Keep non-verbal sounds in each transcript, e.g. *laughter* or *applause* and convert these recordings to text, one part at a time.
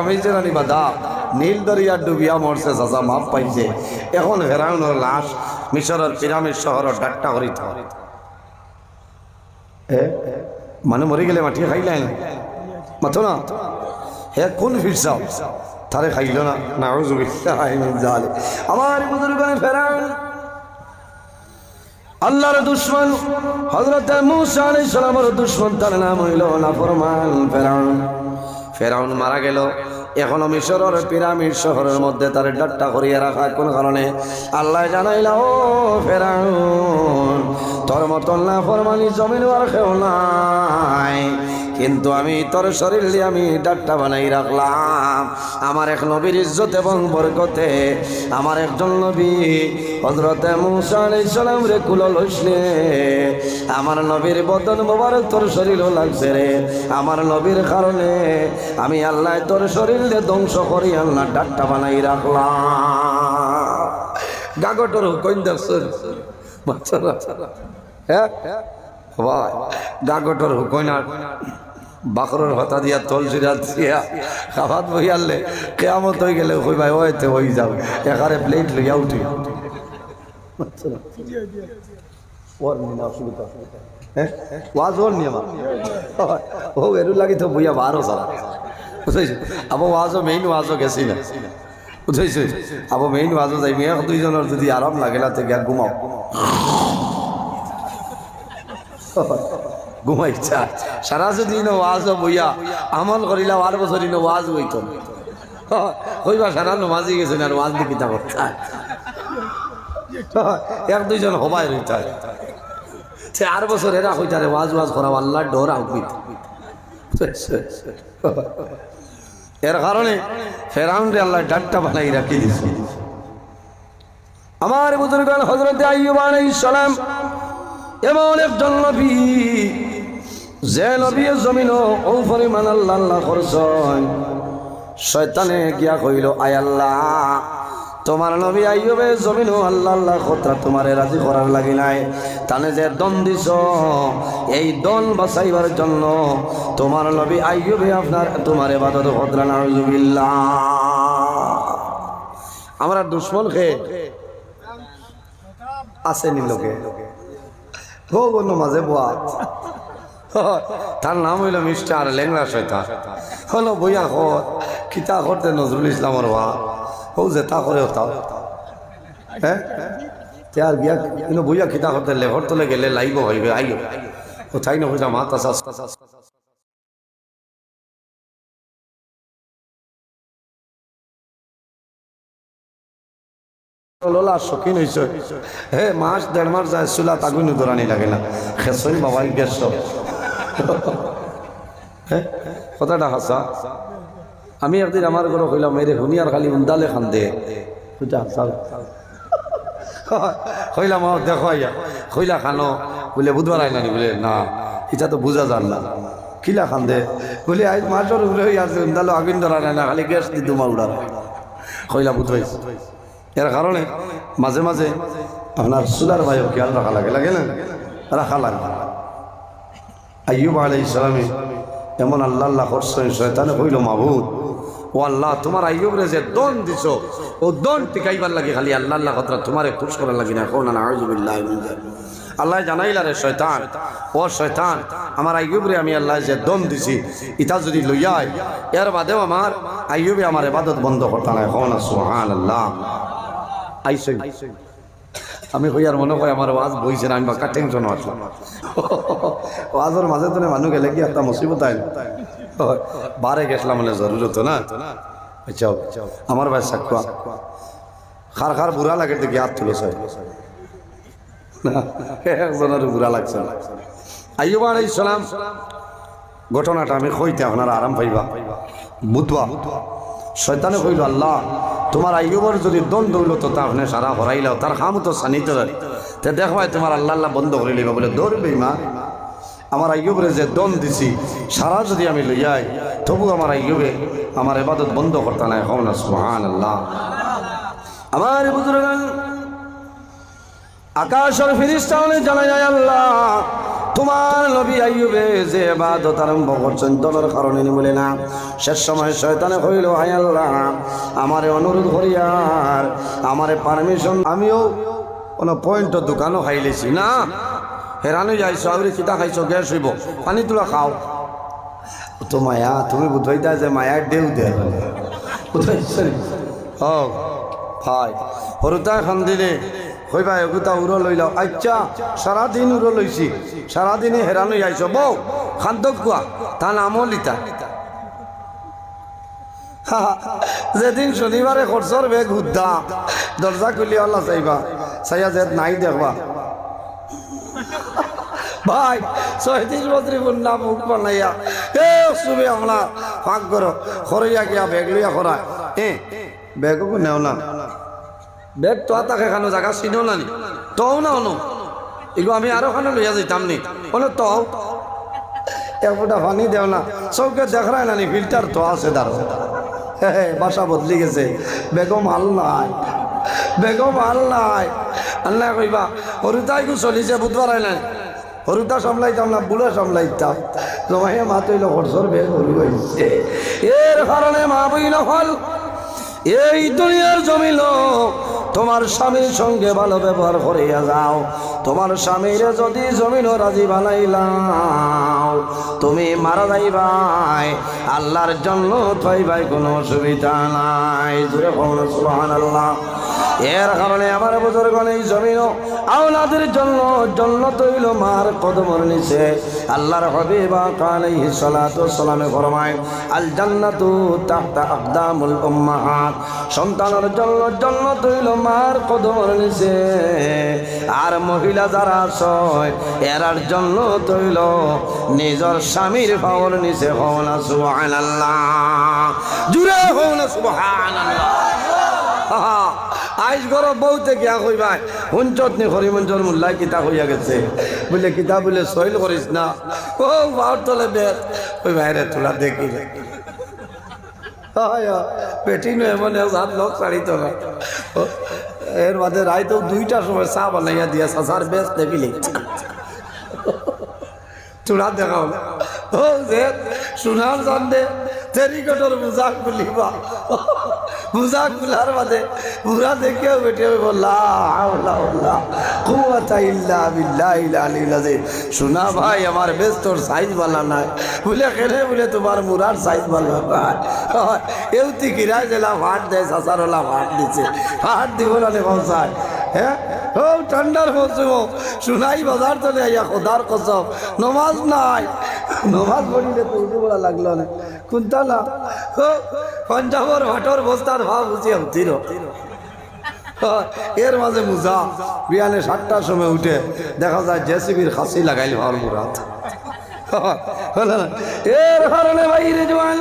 আমি যে নীল দরিয়া ডুবিয়া মরছে চাচা, মাপ পাইছে। এখন হেরাউনের লাশ মিশরের পিরামিড শহরের ডাক্তা করিত এ মানে মরে গেলে মাটি খাইলাই না মাথো না। হে, কোন ফিরসাও তারে খাইল না। না আমার বুজুর্গানে আল্লাহর দুশ্মন, হজরত মুসা আলাইহিস সালামের দুশ্মন তার নাম হইল নাফরমান ফেরাউন ফেরাউন মারা গেল। এখনও মিশরের পিরামিড শহরের মধ্যে তার ডাট্টা করিয়ে রাখা কোন কারণে? আল্লাহ জানাইলা, ও ফেরাউন, তোর মতন না ফরমানি জমিন আর খেও নাই। কিন্তু আমি তোর শরীর দিয়ে আমি ডাট্টা বানাই রাখলাম। আমার এক নবীর ইজ্জত এবং বরকতে আমার একজন নবী হজরতে মুসা আলাইহিস সালাম রে কুলো লইসলে আমার নবীর বদন মোবারক তোর শরীরও লাগছে রে। আমার নবীর কারণে আমি আল্লাহ তোর শরীর দিয়ে ধ্বংস করি আল্লাহ ডাট্টা বানাই রাখলাম। গাগটর কইন দেখছেন বাচ্চারা হ্যাঁ? ভাই, গাগটর কইনা বাকরের হতা দিয়া তল সিরা দিয়া, খাবাত বইয়ালে, কেয়ামত হয়ে গেলে কই ভাই ওইতে হই যাও এখানে প্লেট লইয়া উঠি। হ্যাঁ? ওয়াজ ওর এরু লাগি মেইন গেছি না। মেইন দুইজনের যদি আরাম লাগেলা তো গিয়া ঘুমাও। ঘুমাইছা সারা যদি ওয়াজ বইয়া আমল করিলা আর বছর ওয়াজ বইত কইবা সারা নমাজি গেছে আর ওয়াজ দি কিতা করতে এক দুইজন হবাই রইতা। সে আর বছর এরা কইতারে ওয়াজ ওয়াজ করা আল্লাহ ডর আউকিত। এর কারণে ফেরাউন রে আল্লাহ ডাক্তা বানাই রাখি দিছে। আমার বুজুর্গান হজরত আইয়ুব আলাইহিস সালাম, এমন একজন নবী যে নবী জমিন ও পরিমাণ আল্লাহ আল্লাহ করছেন। শয়তানে গিয়া কইল, আয় আল্লাহ, তোমার নবী আইয়ুবে জমিন আল্লাহ আল্লাহ কথা তোমারে রাজি করার লাগি নাই। তানে যে দন দিছ, এই দন বাঁচাইবার জন্য তোমার নবী আইয়ুবে আপনার তোমার এবাদত ভদ্রা নাউজুবিল্লাহ। আমরা দুশ্মন খেয়ে আসেনি লোকে। কোনো মাঝে বোয়া *laughs* তার নাম হইল মিস্টার লেংরা শয়তান হলো বইয়া কর কিতা করতে নজরুল ইসলামর বা হো যে তা করে তাও। হ্যাঁ? তার বিয়া কিন্তু বইয়া কিতা করতে লেভর তলে গেলে লাইব হইবে, আইও। কোথায় না হইলা মা তাসা লোলা শৌখিন হয়েছে হে মাস দেড় মাস যায়, চুলা তাগুনি দৌড়ানি লাগে না। খেসই বাবাই গেছ হ্যাঁ? কথাটা হাসা। আমি একদিন আমার ঘরে কইলাম মেরে হুনিয়ার খালি উন্দালে খান দে কইলাম আমার দেখো কইলা খানো। বলে, বুধবার আইলানি? বলে, না এটা তো বুঝা যান না। কিলা খান দে বলে আজ মাসের উপরে আছে উন্দালো আগুন ধরা না, খালি গ্যাস দি তোমার উড়ার। কইলা হয়েছে এর কারণে মাঝে মাঝে আপনার সুদার ভাইও খেয়াল রাখা লাগে লাগে না? রাখা লাগে। আইয়ুব আলাই ইসলামে এমন আল্লাহ আল্লাহ শয়তানে কইল মাহবুদ ও আল্লাহ, তোমার আইয়ুবরে যে দন দিছ, ও দন টিকাইবার লাগে খালি আল্লাহ আল্লাহ কথা তোমারে খুশ করার লাগি না। কোন না আউযুবিল্লাহ আল্লাহ জানাইলা রে, শয়তান, ও শয়তান, আমার আইয়ুবরে আমি আল্লাহ যে দন দিছি ইটা যদি লইয়াই, এর বাদেও আমার আইয়ুবে আমার এবাদত বন্ধ করতে নাই। কোন সুবহানাল্লাহ। আইসই। আমি কই আর মনে করি আমার ওয়াজ বইছে না, আমি বাক্কা টেনশন আসলাম ওয়াজের মাঝে তো মানুষ গেলে কি একটা মুসিবত আইল? বারে গেছিলাম মানে জরুরত না? চাও আমার ভাই সাকুয়া খার খার বুড়া লাগে দেখি হাত তুলে সয় একজনের বুড়া লাগছে। না আইয়ুব আলাইহিস সালাম, ঘটনাটা আমি কইতে আপনারা আরাম পাইবা। বুধবা শয়তানে কইল, আল্লাহ তোমার আইয়ুবর যদি দন দৌলত, তা আপনি সারা হরাইলাও, তার খাম তো সানিতে তে দেখবাই তোমার আল্লাহ আল্লাহ বন্ধ করে লিবা বলে দৌড়বে মা। আমার আইয়ুবরে যে দন দিছি, সারা যদি আমি লইয়াই, তবু আমার আইয়ুবে আমার এবাদত বন্ধ করতে নাই হও না সুহান আল্লাহ আমার বুজুর্গান, আকাশের ফিরিস্তা জানা যায় আল্লাহ তোমার নবী আইয়ুবে যে এবাদত আরম্ভ করছেন তোলার কারণে বলে না। শেষ সময় শয়তানে কইল হায় আল্লাহ, আমারে অনুরোধ করিয়ার আমারে পারমিশন আমিও কোনো পয়েন্টের দোকানও খাইলেছি না। হেরানো যাইছো, আউরি কিতা খাইছো, গ্যাস হইব, পানি তোলা খাও। তো মায়া, তুমি বুঝাইতা যে মায়ার দেউ দে। বুঝাইছো ও হয় সৰুতা এখন দিলে কইবা একোটা উৰ লৈ লওঁ। আচ্ছা সারাদিন উৰ লৈছি। সারাদিনে হেৰানো আহিছ বৌ শান্তক কোৱা তাৰ নামো লিতা। যেদিন শনিবারে খরচর বেগ হুদ্দা দরজা খুলি আল্লাহ চাইবা চাইয়া যে নাই দেখবা। ভাই ছয়ত্রিশ বত্রিশ না মুখ বানাইয়া। এ সুবে আমরা ফাঁক করো খরইয়া গিয়া বেগ লইয়া খরায় এ বেগও নেও না বেগ তো তাকে খানো জায়গা চিনো না নি? তও না অনো এগুলো আমি আরও খানো লইয়া যাইতাম নি? বলো তও। এক পানি দেও না। চৌকে দেখায় না নি ফিল্টার তো আছে দাঁড়ো বাসা বদলি গেছে। বেগম হাল নাই। বেগম হাল নাই। আল্লাহ কইবা হরুতাইকু চলিছে বুধবার নাই। হরুতা সামলাইতাম না, বুলে সামলাইতাম জমাইয়ে মা তৈল খরচর বেগ হরু হয়েছে এর কারণে মা বইল হল এই দুনিয়ার জমিল তোমার স্বামীর সঙ্গে ভালো ব্যবহার করিয়া যাও। তোমার স্বামীর যদি জমিন রাজি বানাইলাও, তুমি মারা যাই ভাই আল্লাহর জন্য ভাই কোনো অসুবিধা নাই। জুড়ে সুবহান আল্লাহ এর কারণে আমার বুজুর্গণ এই জমিন আওলাদের জন্য জন্য তৈল মার কদমর নিচে। আল্লাহর হাবিবা আলাইহি সালাতু সালামে ফরমায়, আল জান্নাতু তাহতা আকদামুল উম্মাহাত। সন্তানের জন্য জন্য তৈল মার কদমর নিচে। আর মহিলা যারা সয় এরার জন্য তৈল নিজর স্বামীর পাওয়ার নিচে হও না, সুবহানাল্লাহ। জুড়ে হও না, সুবহানাল্লাহ। আইস গরব বউতে গিয়া কইবাই হুঞ্চত নি হরিমঞ্জর মোল্লাই, কিতা হইয়া গেছে? বলে কিতা বলে সইল করিস না। ও, বাউর তলে বেত ওই বাইরে তোলা দেখি পেটি নয় এমন হাত লোক শাড়ি তো না। এর রায় তো দুইটার সময় চা বানাইয়া দিয়া সাসার বেশ দেখিলি চূড়া দেখাও। ও, যে, সোনার জানদে তেরিকটর বুঝা খুলিবা। বুঝা খুলার বাদে বুড়া দেখিও বেটে শোনা ভাই, আমার বেশ তোর সাইজ বালা নাই। বলে, কেনে বলে, তোমার মুরার সাইজ বালা নাই। এউতি কিরাই দিলাম হাট দেয় সাসারওয়ালা ভাট দিছে। হাট দিব না পৌঁছায় হ্যাঁ? ও, ঠান্ডার মৌসুম। সোনাই বাজার চলে আইয়া খোদার কসম। নমাজ নাই। নমাজ পড়িলে তো উঠে বলা লাগল না। কোনটা না পঞ্জাবর ভাটর বস্তার ভাব বুঝিয়ে হতির এর মাঝে মুজা বিয়ানে সাতটার সময় উঠে। দেখা যায় জেসিবির খাসি লাগাইল ভার মুরাত? এর কারণে বাইরে জোয়ান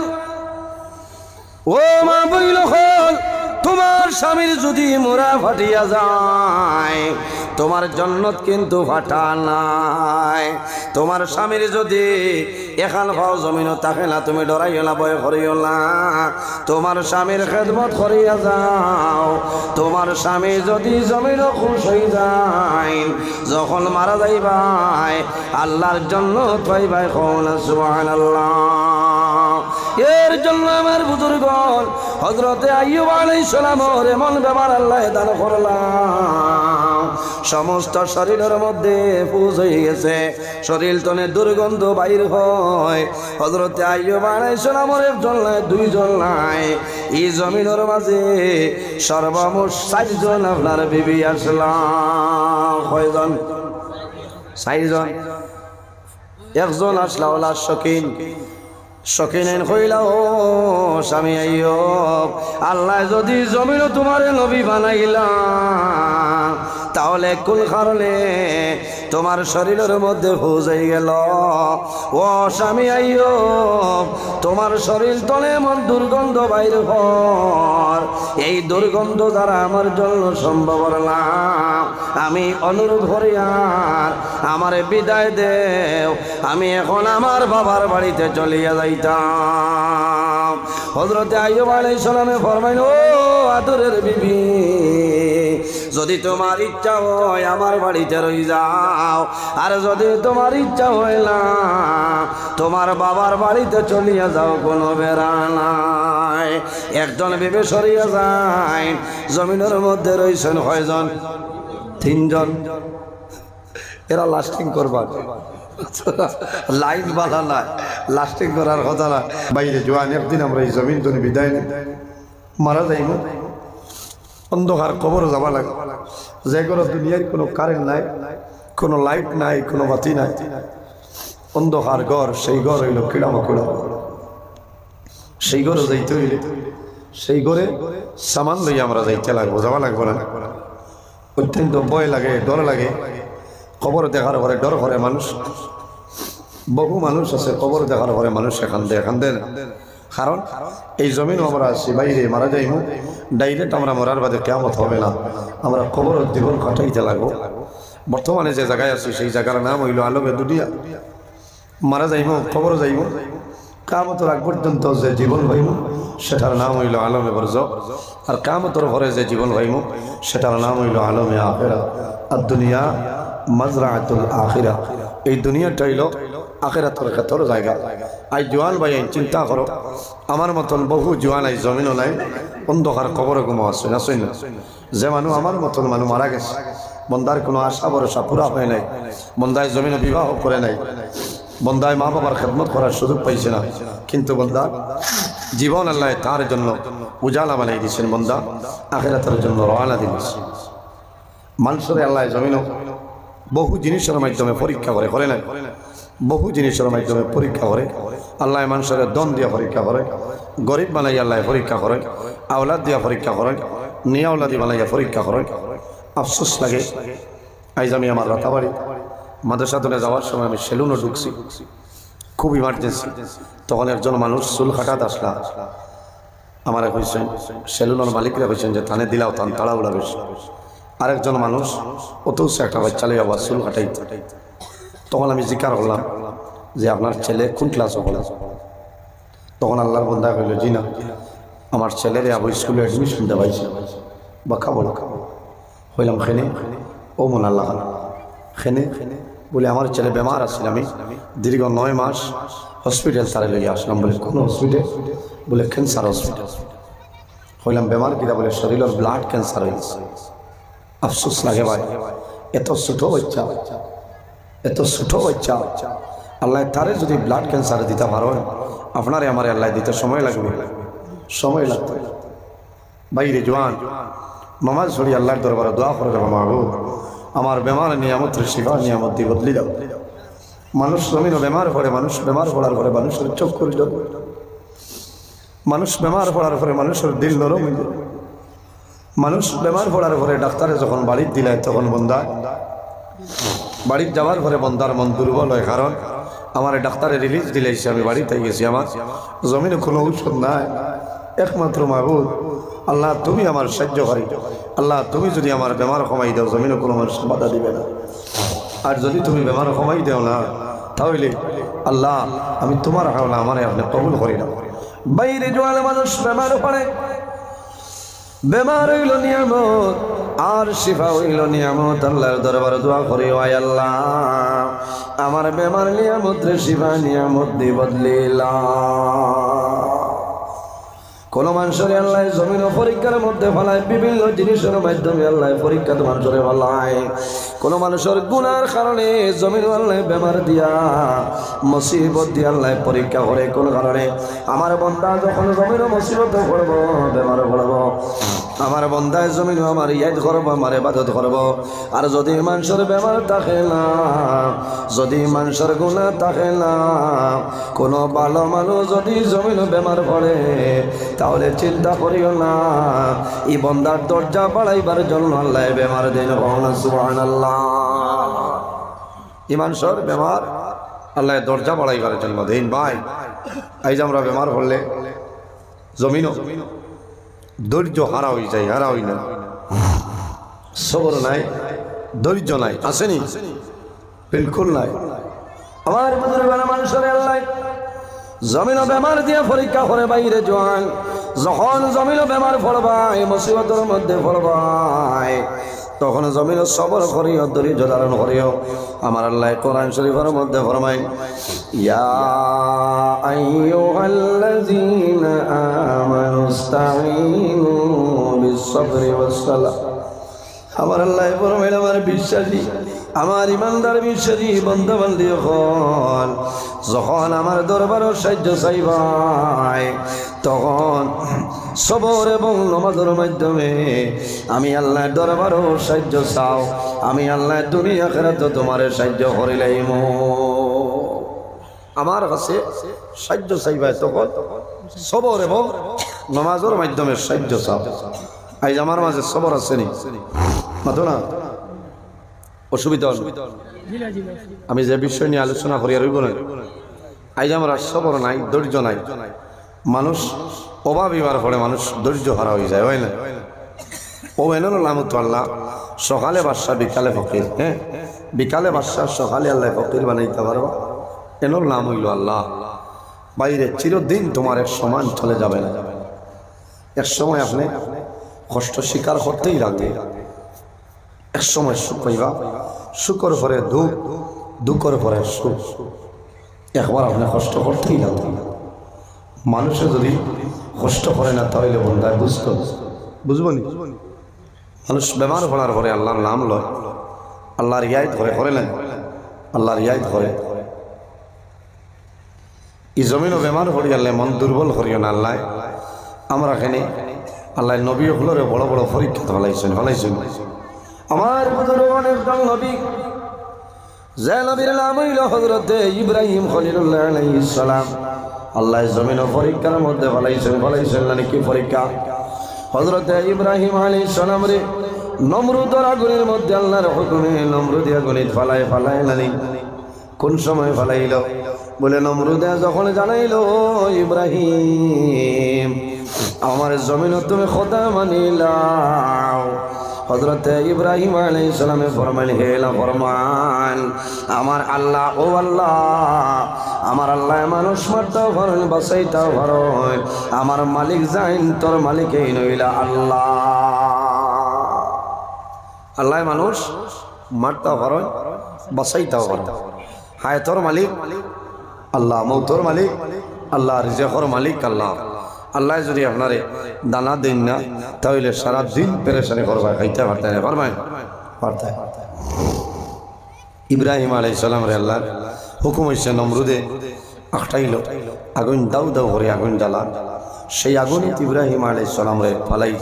ও মা বইল তোমার স্বামীর যদি মোরা ফাটিয়া যায়। তোমার জন্নত কিন্তু ফাটা নাই। তোমার স্বামীর যদি এখান ভাও জমিন থাকে না, তুমি ডরাইও না, ভয় করিও না। তোমার স্বামীর খেদমত করিয়া যাও। তোমার স্বামী যদি জমিন খুশ হয়ে যায়, যখন মারা যাইবাই, আল্লাহর জন্য পাইবাই কোন সুবহানাল্লাহ। এর জন্য আমার বুজুর্গণ হজরতে আইয়ুব আলাই সালামর এমন ব্যাপার আল্লাহ দান করলাম। সমস্ত শরীরের মধ্যে পুজ হয়ে গেছে। শরীর তনে দুর্গন্ধ বাইর হয়। হজরতে আইয়ুব আলাই সালামর একজন নাই, দুইজন নাই। এই জমিনের মাঝে সর্বমোট ষাটজন আপনার বিবি আসলাম কয়জন? ষাটজন একজন আসলা, ওলা শকিন। শকিনেন কইলা, ও স্বামী আইয়ব, আল্লাহ যদি জমিনও তোমার নবী বানাইলা তাহলে কোন কারণে তোমার শরীরের মধ্যে হয়ে গেল? ও স্বামী আইয়ব তোমার শরীর তলে এমন দুর্গন্ধ বাইর হর এই দুর্গন্ধ দ্বারা আমার জন্য সম্ভব না। আমি অনুরোধ করি আর আমার বিদায় দেও। আমি এখন আমার বাবার বাড়িতে চলিয়া যাইতাম। হজরতে আইয়ুব আলাইহিস সালামে ফরমাইল, ও আদরের বিবি যদি তোমার ইচ্ছা হয় আমার বাড়িতে রই যাও। আর যদি তোমার ইচ্ছা হয় না, তোমার বাবার বাড়িতে চলিয়া যাও, কোনো বেড়া নাই। একজন বিবে সরিয়া যায়, জমিনের মধ্যে রয়েছেন কয়জন? তিনজন। এরা লাস্টিং করবার। লাইন বাধা নাই লাস্টিং করার কথা না। বাইরে জোয়ান একদিন আমরা এই জমিন জন্য বিদায় মারা যাইব। অন্ধকার কবর যাবা লাগে। যে কোনো দুনিয়ার কোনো কারেন্ট নাই, কোনো লাইট নাই, কোনো বাতি নাই। অন্ধকার ঘর, সেই ঘর হইল কিড়ামকুড়া। সেই ঘরে যাইতে হইলে, সেই ঘরে সামান লইয়া আমরা যাইতে লাগবো যাওয়া লাগবো না? অত্যন্ত ভয় লাগে, ডর লাগে। খবর দেখার ঘরে ডর করে মানুষ। বহু মানুষ আছে খবর দেখার ঘরে মানুষ এখান দিয়ে, এখান দেয় না। কারণ এই জমিন আমরা আছি বাইরে মারা যাইমু। ডাইরেক্ট আমরা মরার বাদে কেমত হবে না। আমরা খবর জীবন কাটাইতে লাগবো। বর্তমানে যে জায়গায় আছি, সেই জায়গার নাম হইল আলমে দুনিয়া। মারা যাইমু খবর যাইমু। কামতর আগ পর্যন্ত যে জীবন হইম, সেটার নাম হইল আলমে বর্জ আর কামতর ঘরে যে জীবন হইম, সেটার নাম হইল আলমে আখেরা। আর দুনিয়া মাজরাতুল আখিরা। এই দুনিয়াটা হইল আখেরাতর ক্ষেত্র জায়গা। আই জোয়ান ভাই আইন চিন্তা করো। আমার মতন বহু জোয়ান আই জমিনও নাই। অন্ধকার খবরে ঘুমো আছে না শুন। যে মানুষ আমার মতন মানুষ মারা গেছে। বন্দার কোনো আশা, ভরসা পুরা হয় নাই। বন্দায় জমিনে বিবাহ করে নাই। বন্দায় মা বাবার খেদমত করার সুযোগ পাইছে না। কিন্তু বন্দা, জীবন আল্লাহ তার জন্য উজালা বানাই দিয়েছেন বন্দা। আখেরাতের জন্য রওনা দিয়েছেন মানুষের আল্লাহ জমিন বহু জিনিসের মাধ্যমে পরীক্ষা করে করে নাই। বহু জিনিসের মাধ্যমে পরীক্ষা করে। আল্লাহ মানুষের দন দিয়া পরীক্ষা করে, গরিব বানাই আল্লাহ পরীক্ষা করে, আওলাদ দিয়া পরীক্ষা করে নিয়াওলাদি বানাইয়া পরীক্ষা করে। আফসোস লাগে, আইজ আমি আমার রাতাবাড়ি মাদ্রাসাতনে যাওয়ার সময় আমি সেলুনও ঢুকছি, খুব ইমার্জেন্সি তখন একজন মানুষ চুল কাটাত আসলা। আমার হয়েছেন সেলুনের মালিকরা হয়েছেন যে, থানে দিলাও তান তাড়াউড়া বেশি। আরেকজন মানুষ, অত একটা বাচ্চা লই আবার চুল কাটাইতে তখন আমি জিকার করলাম যে আপনার ছেলে কোন ক্লাসও পড়ে? তখন আল্লাহর বন্ধা কইল, জি না, আমার ছেলেরে আবার স্কুলে অ্যাডমিশন দেওয়াইছে বা খাব না, খাব হইলাম খেনে। ও মন আল্লাহ খেনে। বলে, আমার ছেলে বেমার আছিল আমি। দীর্ঘ নয় মাস হসপিটাল তারে লেগে আসলাম বলে, কোন হসপিটাল বলে ক্যান্সার হসপিটাল হইলাম বেমার কিনা বলে, শরীরের ব্লাড ক্যান্সার হয়েছে আফসোস লাগে ভাই, এত ছোট বাচ্চা, এত ছোট বাচ্চা। আল্লাহ তারে যদি ব্লাড ক্যান্সার দিতে পারো আপনারে আমার আল্লাহ দিতে সময় লাগবে। সময় লাগবে। বাইরে জোয়ান, নমাজ ছড়ি আল্লাহর দরবারে দোয়া করে দেবো আমার বেমার নিয়ামত শিবা নিয়ামত দিয়ে বদলি দাও। মানুষ জমিন বেমার পড়ে, মানুষ বেমার পড়ার পরে মানুষের চোখ করে যাবে মানুষ বেমার পড়ার পরে মানুষের দিল নরম মানুষ বেমার পড়ার পরে ডাক্তারে যখন বাড়ির দিলায়, তখন বন্ধা বাড়ির যাওয়ার পরে বন্দার মন দুর্বল হয়, কারণ আমার ডাক্তারে রিলিজ দিলাইছে আমি বাড়িতে গেছি আমার। জমিনে কোনো ঔষধ নাই, একমাত্র মাহবুদ আল্লাহ তুমি আমার সাহায্য করি আল্লাহ তুমি যদি আমার বেমার কমাই দাও, জমিনে কোনো মানুষ বাধা দিবে না। আর যদি তুমি বেমার কমাই দাও না, তাহলে আল্লাহ, আমি তোমার হাওলা আমারে আপনি কবুল করি না বাইরে জোয়ালে মানুষ বেমার পড়ে। বেমার হইল নিয়ামত। আর শিফা হইল নিয়ামত, আল্লাহর দরবার দোয়া করি আয় আল্লাহ। আমার বেমার নিয়ামত রে শিফা নিয়ামত দি বদলিলা কোন মানুষের আল্লাহ জমিন পরীক্ষার মধ্যে ফেলায়, বিভিন্ন জিনিসের মাধ্যমে আল্লাহ পরীক্ষা তো মানুষের ফেলায়। কোন মানুষের গুনার কারণে জমিন আল্লাহ বেমার দিয়া, মুসিবত দিয়া আল্লাহ পরীক্ষা করে, কোন কারণে। আমার বন্ধা যখন জমিন মুসিবত করব বেমার পড়ব। আমার বন্ধায় জমিন আমার ইয়াদ করব, আমার এবাদত করব। আর যদি মানুষের বেমার থাকে না, যদি মানুষের গুণা থাকে না, কোনো ভালো মানুষ যদি জমিন বেমার পড়ে, তাহলে চিন্তা করিও না। এই বন্দার দরজা বাড়াইবার জন্য আল্লাহ বেমার দিন সুবান আল্লাহ বেমার আল্লাহ দরজা বাড়াইবার জন্য দিন, ভাই। যে আমরা বেমার হলে জমিনও ধৈর্য হারা হয়ে যায় হারা হই না। সবর নাই, ধৈর্য নাই, আসেনি। বিলকুল নাই। আমার বুজুর্গানা মানুষের আল্লাহ। জমিন বেমার দিয়ে পরীক্ষা করে বাইরে জোয়ান। যখন জমিল বেমার ফলবায়, মুসিবতের মধ্যে পড়বাই তখন জমিন সবর করিও ধৈর্য ধারণ করিও। আমার আল্লাহ কোরআন শরীফের মধ্যে ফরমাই আমার আল্লাহ ফরমাইল আমার বিশ্বাসী, আমার ইমানদার বিশ্বাসী বন্ধু বান্ধী হল যখন আমার দরবার সাহায্য চাইবাই তখন সবর এবং নমাজের মাধ্যমে আমি আল্লাহর দরবারও সাহায্য চাও, আমি আল্লাহ দুনিয়া খেরাতে তোমার সাহায্য করিলাইম। আমার কাছে সাহায্য চাইবাই তখন সবর এবং নমাজের মাধ্যমে সাহায্য চাও। আজ আমার মাঝে সবর আছে নি? না? অসুবিধা আমি যে বিষয় নিয়ে আলোচনা করি আর না। আজ আমার সবর নাই, ধৈর্য নাই। মানুষ অভাব এবার পরে মানুষ ধৈর্য হারা হয়ে যায় না? ও নামতো আল্লাহ। সকালে বাদশা বিকালে ফকির হ্যাঁ? বিকালে বাদশা সকালে আল্লাহ ফকির বানাইতে পারবা এনর নাম হইল আল্লাহ। বাইরে চিরদিন তোমার এক সমান চলে যাবে না। এক সময় আপনি কষ্ট স্বীকার করতেই লাগবে এক সময় সুখ পাইবা। সুখর পরে দুঃখ, দুঃখর পরে সুখ। একবার আপনি কষ্ট করতেই লাগবে মানুষে যদি কষ্ট করে না, তাহলে বন্ধায় বুঝতো বুঝব নি? মানুষ বেমার পড়ার পরে আল্লাহর নাম লয়। আল্লাহর ইয়াদ করে করে না? আল্লাহর ইয়াদ করে। ই জমিনও বেমার পড়ি আল্লাহ মন দুর্বল করিও না আল্লাহ। আমরা এখানে আল্লাহ নবী হলরে বড় বড় পরীক্ষা ফলাইছেন ফলাইছেন আমার বুধুর অনেক নবী। যে নবীর নাম হইল হজরতে ইব্রাহিম খলিলুল্লাহ আলাইহিস সালাম। আল্লাহ জমিন পরীক্ষার মধ্যে ফলাইছেন ফলাইছেন না কি পরীক্ষা? হজরতে ইব্রাহিম আলাইহিস সালাম রে নমরুদর আগুনের মধ্যে আল্লাহর হুকুমে নমরুদি আগুনিত ফালায় ফালায় নানি। কোন সময় ফালাইল? বলে নমরুদে যখন জানাইল ইব্রাহিম, আমার জমিন তুমি খোদা মানিলাও। হজরত ইব্রাহিম আলাইহিস সালামে ফরমান হেলা ফরমান, আমার আল্লাহ, ও আল্লাহ, আমার আল্লাহ মানুষ মারতেও ফরন বাসাইতেও ফরন আমার মালিক যাইন তোর মালিক এই নইলা আল্লাহ। আল্লাহ মানুষ মারতেও ফরন বাসাইতেও ফরন হায় তোর মালিক, আল্লাহ মৌতর মালিক, আল্লাহ রিজেকর মালিক, আল্লাহ। আল্লাহ যদি আপনারে দানা দিন না, তাহলে সারা দিন পেরেশানি করবা খাইতে পারতেন পারবেন পারতেন ইব্রাহিম আলাই সালাম রে আল্লাহ, হুকুম হয়েছে নমরুদে আখটাইল, আগুন দাউ দাউ করে আগুন জ্বালা। সেই আগুনে ইব্রাহিম আলাই সালাম রে ফালাই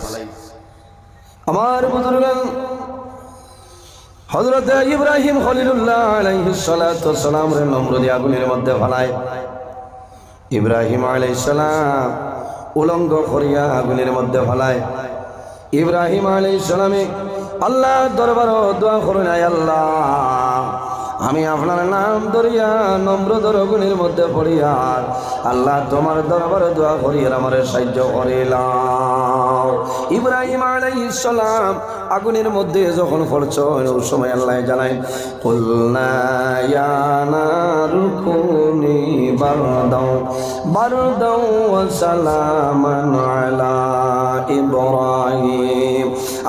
আমার বুজুর্গ হজরত ইব্রাহিম খলিলুল্লাহ আলাইহিস সালাতু সালাম রে নমরুদি আগুনের মধ্যে ফালায়। ইব্রাহিম আলাইহিস সালাম উলঙ্গ করিয়া আগুনের মধ্যে ফলায়। ইব্রাহিম আলী সালামে আল্লাহ দরবার দোয়া করুন আল্লাহ। আমি আপনার নাম ধরিয়া নম্রদর আগুনের মধ্যে পড়িয়া আল্লাহ তোমার দরবারে দোয়া করিয়া আমার সাহায্য করিলাম। ইব্রাহিম আলাইহিস সালাম আগুনের মধ্যে যখন পড়ছ, ওই সময় আল্লাহ জানাই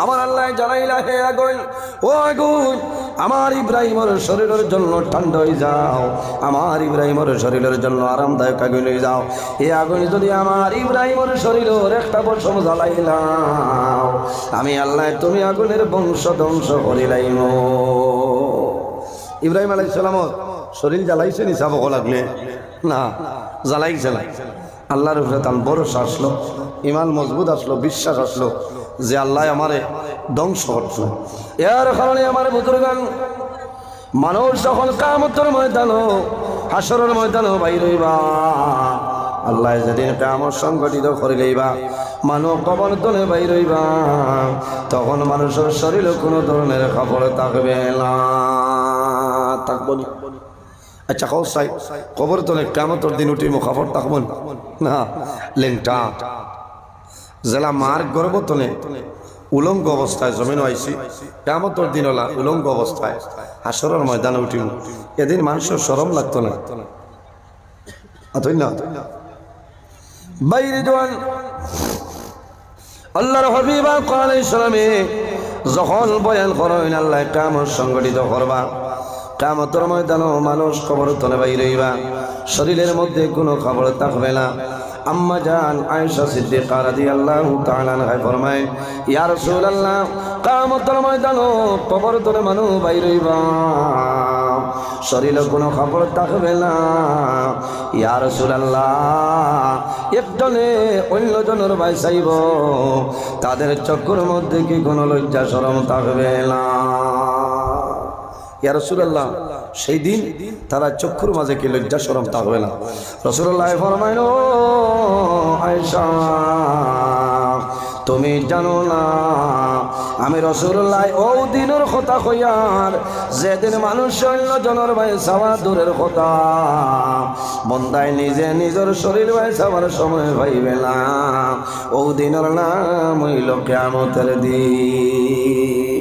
আমার আল্লাহ জানাইলা, হে আগুন, ও আগুন আমার ইব্রাহিমের শরীরের জন্য ঠান্ডা হয়ে যাও। আমার ইব্রাহিমের শরীরের জন্য আরামদায়ক আগুন হয়ে যাও। এই আগুন যদি আমার ইব্রাহিমের শরীরের একটা বছর জ্বালাইলাম আমি আল্লাহ তুমি আগুনের বংশ ধ্বংস করিলাইম ইব্রাহিম আলাই সালামত শরীর জ্বালাইছে নি? চাবক লাগলে? না, জ্বালাইছে না। আল্লাহর উপরে তার ভরসা আসলো ইমান মজবুত আসলো, বিশ্বাস আসলো যে আল্লাহ আমারে ধ্বংস করছে। এর কারণে আমার বুজুর্গান, মানুষ যখন কামতর ময়দান, হাসরের ময়দান বাইর হইবা, আল্লাহ যেদিন কামত সংগঠিত করিলেইবা মানুষ কবর তলে বাইর হইবা, তখন মানুষের শরীরে কোনো ধরনের খবর থাকবে না। থাকব আচ্ছা কবর তলে কামতর দিন উঠি খবর থাকব না? লেংটা। জেলা মার গর্ব তলে উলঙ্গ অবস্থায় জমিন আইসি কামতর দিন হলা উলঙ্গ অবস্থায় হাসরের ময়দানে উঠিব এদিন মানুষের সরম লাগতো না। না? বাইরে যখন বয়ান সংগঠিত করবা। কামতর ময়দানও মানুষ খবর তলে বাইরেইবা শরীরের মধ্যে কোনো খবর থাকবে না। আম্মা জান আয়েশা সিদ্দিকা রাদিয়াল্লাহু তাআলা আনহা ফরমায়, ইয়া রাসূলুল্লাহ কিয়ামতের ময়দানও কবর তলে মানুষ বাইরেইবা শরীরে কোনো খবর থাকবে না। ইয়া রাসূলুল্লাহ, একজনে অন্যজনের ভাই চাইব। তাদের চক্কর মধ্যে কি কোনো লজ্জা শরম থাকবে না? ইয়া রসুল্লাহ সেই দিন তারা চক্ষুর মাঝে কি লজ্জা সরম থাকবে না। রসুল্লাহ ফরমাইন আয়সা তুমি জানো না, আমি রসুল্লাহ ও দিনের কথা কইয়ার যেদিন মানুষ অন্য জনের ভাই চাওয়া দূরের কথা, বন্দায় নিজে নিজের শরীর ভাই চাওয়ার সময় ভাইবে না। ও দিনের নাম হইল কেমতের দিন।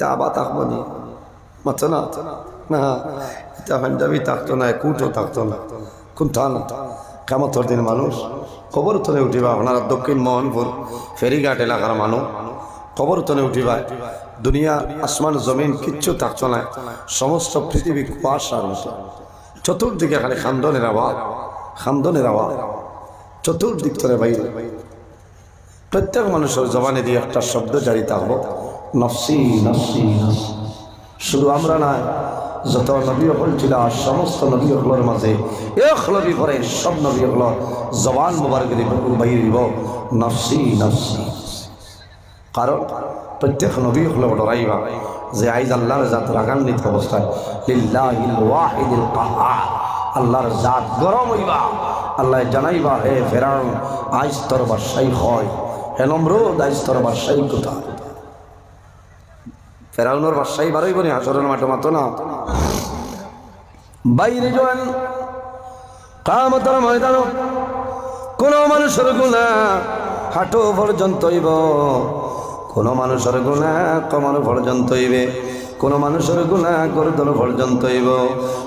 এটা আবার থাকব নি? না। এটা পাঞ্জাবি থাকতো না কুটও থাকতো না। কোন থান দিন মানুষ। খবর তলে উঠিবা আপনারা দক্ষিণ মোহনপুর, ফেরিঘাট এলাকার মানুষ। খবর তলে উঠিবা, দুনিয়া, আসমান, জমিন কিচ্ছু থাকতো না। সমস্ত পৃথিবী কুয়াশার মতো। চতুর্দিকে খালি খান্দনের আওয়াজ খান্দনের আওয়াজ। চতুর্দিক ধরে বাইরে প্রত্যেক মানুষের জবানে দিয়ে একটা শব্দ জারি থাকব। শুধু আমরা না যত নবী হল ছিল সমস্ত নবী হলর মাঝে এক নবী পরে সব নবী হল জবান মুবারক বাইর দিব নফসি নফসি। কারণ প্রত্যেক নবী হল ডরাইবা যে আইজ আল্লাহর জাত রাগান্বিত অবস্থায় আল্লাহর জাত গরম হইবা। আল্লাহ জানাইবা, হে ফেরাউন, আইজ তোর বাসাই হয়, হে নমরুদ, আইজ বাসাই কোথা ফেরাউনের বাসাই বারোই বনি হাসরের মাঠে মাতো না বাইরে যান কামতর ময়দান কোন মানুষের গুণা হাঁটো পর্যন্ত হইব, কোন মানুষের গুণা কমর পর্যন্ত হইবে, কোন মানুষের গুণা গর্দন পর্যন্ত হইব,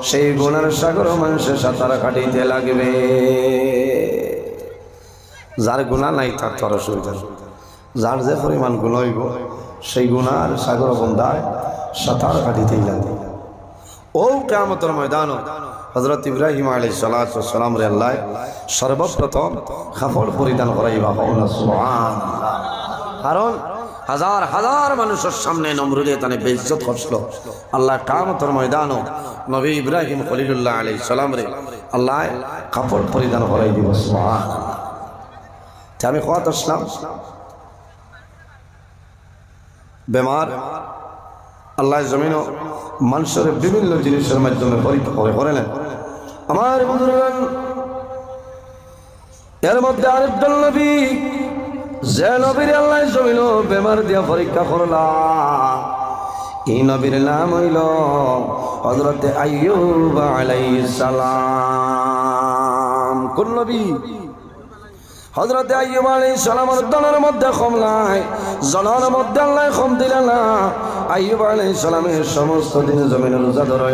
সেই গুণার সাগর মানুষের সাঁতার কাটিতে লাগবে যার গুণা নাই, তার তোর অসুবিধা। যার যে পরিমাণ গুণ হইব সেই গুণার সাগর বন্ধায় সাঁতার কাটিতেই লাগবে ও কেমতর ময়দান হজরত ইব্রাহিম আলী সালাম রে আল্লাহ সর্বপ্রথম কাপড় পরিধান সুবহান কারণ হাজার হাজার মানুষের সামনে নমরুদে তানে বেইজ্জত করছিল। আল্লাহ কামতর ময়দান নবী ইব্রাহিম খলিলুল্লাহ আলী সালাম রে আল্লাহ কাপড় পরিধান করাই দিব আমি খোয়াত আসলাম বেমার আল্লাহ জমিন মানুষের বিভিন্ন জিনিসের মাধ্যমে পরীক্ষা করে নেন। আমার বন্ধুগণ, এর মধ্যে আরেকজন নবী, যে নবীর আল্লাহ জমিন বেমার দিয়া পরীক্ষা করলা এই নবীর নাম হইল হজরতে আইয়ুব আলাইহিস সালাম। কোন নবী? হজরতে আইয়ুব আলাইহিস সালামের দলের মধ্যে কম নাই। জনের মধ্যে আল্লাহ কম দিলে না। আইয়ুব আলাইহিস সালামের সমস্ত দিন জমিনে রোজা ধরে,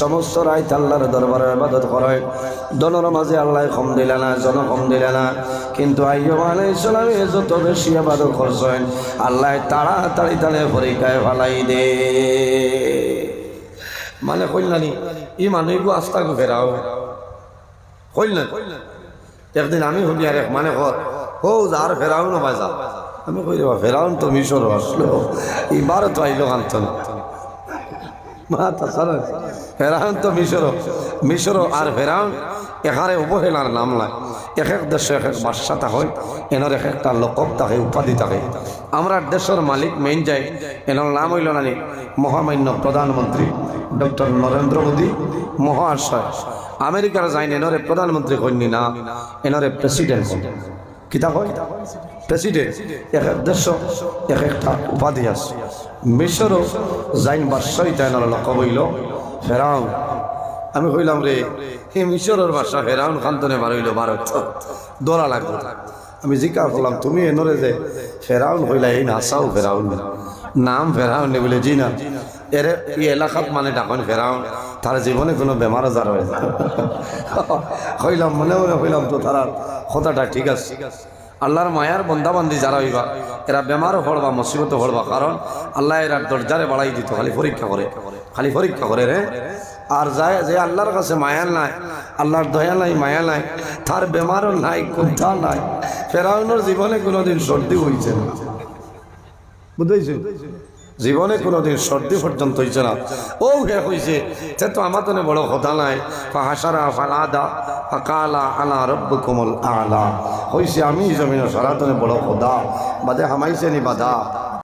সমস্ত রাত আল্লাহর দরবারে ইবাদত করে। দনের মাঝে আল্লাহ কম দিলে না, জন কম দিলে না। কিন্তু আইয়ুব আলাইহিস সালামে যত বেশি ইবাদত করছেন, আল্লাহ তাড়াতাড়ি তাড়ে পরীক্ষায় ফালাই দে। মানে কইলানি ই মানুষগো আস্তাকে ফেরাও কইলেন একদিন আমি শুনি আর এক মানে কর হো যার ফেরাও না বাজা আমি কই রে ফেরাউন তো মিশর আসলো এবার তো আইলো আন্তন ফেরাউন তো মিশর মিশর আর ফেরাউন এখানে অবহেলার নাম নাই। এক এক দেশে এক এক বাদশা থাকে, এনার এক একটা লোকক থাকে, উপাধি থাকে। আমরা দেশের মালিক, মেইন যাই, এনার নাম হইল নানি মহামান্য প্রধানমন্ত্রী ডক্টর নরেন্দ্র মোদী, মহাশয়। আমেরিকার যাইন এনরে প্রধানমন্ত্রী কইনি না, এনরে প্রেসিডেন্ট কিতা কয় প্রেসিডেন্ট এক এক দেশ, এক একটা উপাধি আছে। মিশরও যাইন বাদশাহ তাইনার লক্ষ হইল। ফেরাউন, আমি কইলাম রে এই মিশরের বাসা ফেরাউন খান্তনে মারিল ভারত। দৌড়া লাগবে আমি জিজ্ঞাসা করলাম, তুমি এনরে যে ফেরাউন হইলা, এই নাসাও ফেরাউন? নাম ফেরাউন বলে জি না এর, এই এলাকাত মানে ডাকন ফেরাউন। তার জীবনে কোনো বেমার আজার হয়ে যায় হইলাম, মনে মনে হইলাম তো তার কথাটা ঠিক আছে। আল্লাহর মায়ার বন্দাবান্দি যারা হইবা, এরা বেমারও পড়বা মুসিবতও পড়বা কারণ আল্লাহ এরা দরজারে বাড়াই দিত, খালি পরীক্ষা করে, খালি পরীক্ষা করে রে। আর যায়, যে আল্লাহর কাছে মায়া নাই, আল্লাহর দয়া নাই, মায়া নাই, তার বেমারও নাই কোথা নাই। ফেরাউনের জীবনে কোনোদিন সর্দি হয়েছে না। বুঝতেছি জীবনে কোনোদিন সর্দি পর্যন্ত হয়েছে না। ও হে হয়েছে সে তো আমার তো বড় কথা নাই। হাসারা ফালাদা ফাকালা আলা রব্ব কোমল আলা। হয়েছে আমি জমিন সারাতনে বড় কথা বাদে হামাইছে নি বাধা